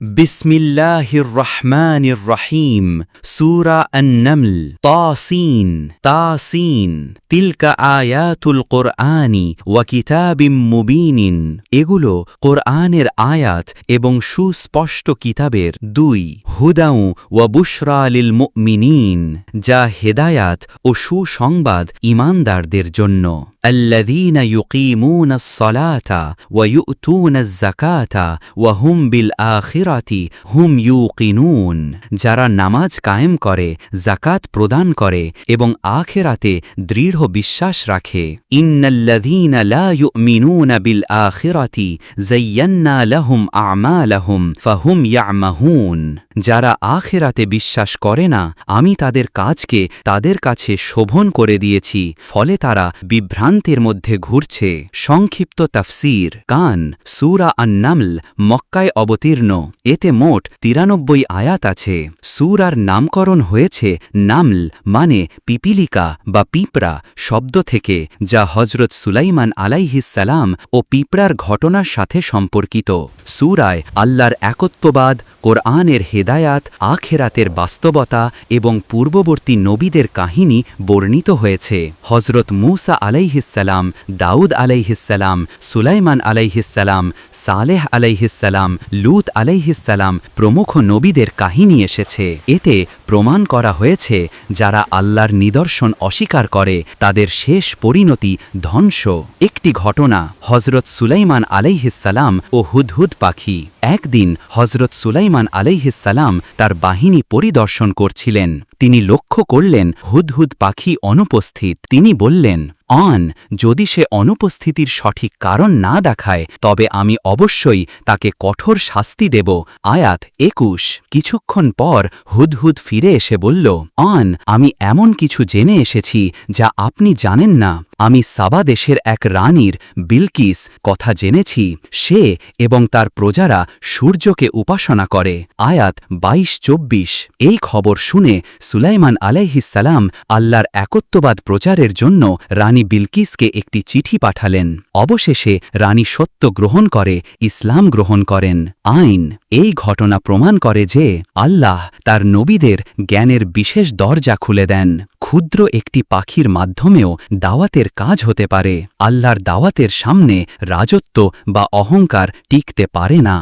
بسم الله الرحمن الرحيم سورة النمل طاسين طاسين تلك آيات القرآن وكتاب مبين এগুলো কোরআনের আয়াত এবং সুস্পষ্ট কিতাবের দুই হুদাউ ওয়া বুশরা লিল মুমিনিন যা হেদায়াত ও সুসংবাদ ইমানদারদের জন্য الذين يقيمون الصلاة ويؤتون الزكاة وهم بالآخرة আখিরাতি হুম ইউকিনুন, যারা নামাজ কায়েম করে জাকাত প্রদান করে এবং আখেরাতে দৃঢ় বিশ্বাস রাখে। ইন্নাল্লাযীন লা ইউমিনুনা বিল আখিরাতি, যায়্যান্না লাহুম আমালাহুম, ফাহুম ইয়ামাহুন। যারা আখেরাতে বিশ্বাস করে না, আমি তাদের কাজকে তাদের কাছে শোভন করে দিয়েছি, ফলে তারা বিভ্রান্তির মধ্যে ঘুরছে। সংক্ষিপ্ত তাফসির, কান, সুরা আন্নামল, মক্কায় অবতীর্ণ, এতে মোট তিরানব্বই আয়াত আছে। সুরার নামকরণ হয়েছে নামল মানে পিপিলিকা বা পিঁপড়া, শব্দ থেকে, যা হজরত সুলাইমান আলাইহিসালাম ও পিঁপড়ার ঘটনার সাথে সম্পর্কিত। সুরায় আল্লাহর একত্ববাদ কোরআনের হেদায়াত, আখেরাতের বাস্তবতা এবং পূর্ববর্তী নবীদের কাহিনী বর্ণিত হয়েছে। হজরত মুসা আলাইহিসাল্লাম দাউদ আলাইহিসাল্লাম সুলাইমান আলাইহিসাল্লাম সালেহ আলাইহিসাল্লাম লুত আলাইহিসাল্লাম প্রমুখ নবীদের কাহিনী এসেছে। এতে প্রমাণ করা হয়েছে, যারা আল্লাহর নিদর্শন অস্বীকার করে, তাদের শেষ পরিণতি ধ্বংস। একটি ঘটনা হজরত সুলাইমান আলাইহিসালাম ও হুদহুদ পাখি। একদিন হজরত সুলাইমান আলাইহিসালাম তার বাহিনী পরিদর্শন করছিলেন। তিনি লক্ষ্য করলেন, হুদহুদ পাখি অনুপস্থিত। তিনি বললেন অন, যদি সে অনুপস্থিতির সঠিক কারণ না দেখায়, তবে আমি অবশ্যই তাকে কঠোর শাস্তি দেব। আয়াত একুশ। কিছুক্ষণ পর হুদহুদ ফিরে এসে বলল, অন, আমি এমন কিছু জেনে এসেছি যা আপনি জানেন না। আমি সাবা দেশের এক রানীর, বিলকিস, কথা জেনেছি, সে এবং তার প্রজারা সূর্যকে উপাসনা করে। আয়াত বাইশ চব্বিশ। এই খবর শুনে সুলাইমান আলাইহিসালাম আল্লাহর একত্ববাদ প্রচারের জন্য রানী বিলকিসকে একটি চিঠি পাঠালেন। অবশেষে রানী সত্য গ্রহণ করে, ইসলাম গ্রহণ করেন। আইন। এই ঘটনা প্রমাণ করে যে আল্লাহ তার নবীদের জ্ঞানের বিশেষ দরজা খুলে দেন। ক্ষুদ্র একটি পাখির মাধ্যমেও দাওয়াতের কাজ হতে পারে। আল্লাহর দাওয়াতের সামনে রাজত্ব বা অহংকার টিকতে পারে না।